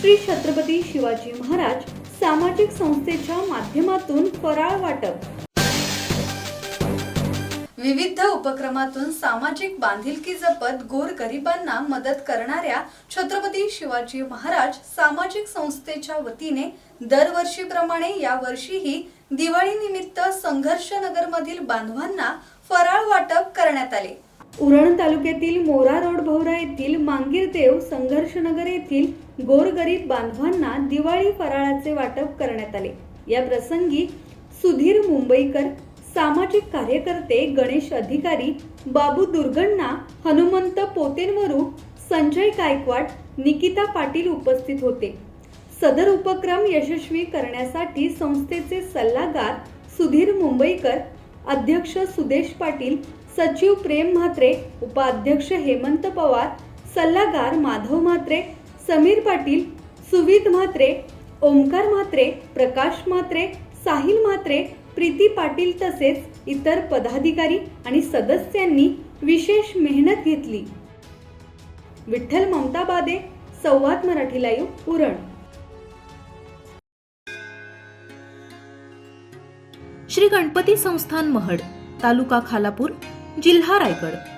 श्री छत्रपती शिवाजी महाराज सामाजिक संस्थेच्या माध्यमातून फराळ वाटप. विविध उपक्रमातून सामाजिक बांधिलकी जपत गोर गरिबांना मदत करणाऱ्या छत्रपती शिवाजी महाराज सामाजिक संस्थेच्या वतीने दरवर्षीप्रमाणे यावर्षीही दिवाळी निमित्त संघर्ष नगरमधील बांधवांना फराळ वाटप करण्यात आले. उरण तालुक्यातील मोरा रोड भौरा येथील मांगीरदेव संघर्षनगर येथील गोरगरीब बांधवांना दिवाळी फराळाचे वाटप करण्यात आले. या प्रसंगी सुधीर मुंबईकर सामाजिक कार्यकर्ते गणेश अधिकारी बाबू दुर्गण्णा हनुमंत पोतेनवरू संजय गायकवाड निकिता पाटील उपस्थित होते. सदर उपक्रम यशस्वी करण्यासाठी संस्थेचे सल्लागार सुधीर मुंबईकर अध्यक्ष सुदेश पाटील सचिव प्रेम म्हात्रे उपाध्यक्ष हेमंत पवार सल्लागार माधव म्हात्रे समीर पाटील सुवित म्हात्रे ओमकार म्हात्रे प्रकाश म्हात्रे साहिल म्हात्रे प्रीती पाटील तसेच इतर पदाधिकारी आणि सदस्यांनी विशेष मेहनत घेतली. विठ्ठल ममताबादे संवाद मराठी लाईव्ह उरण श्री गणपती संस्थान महड तालुका खालापूर जिल्हा रायगड.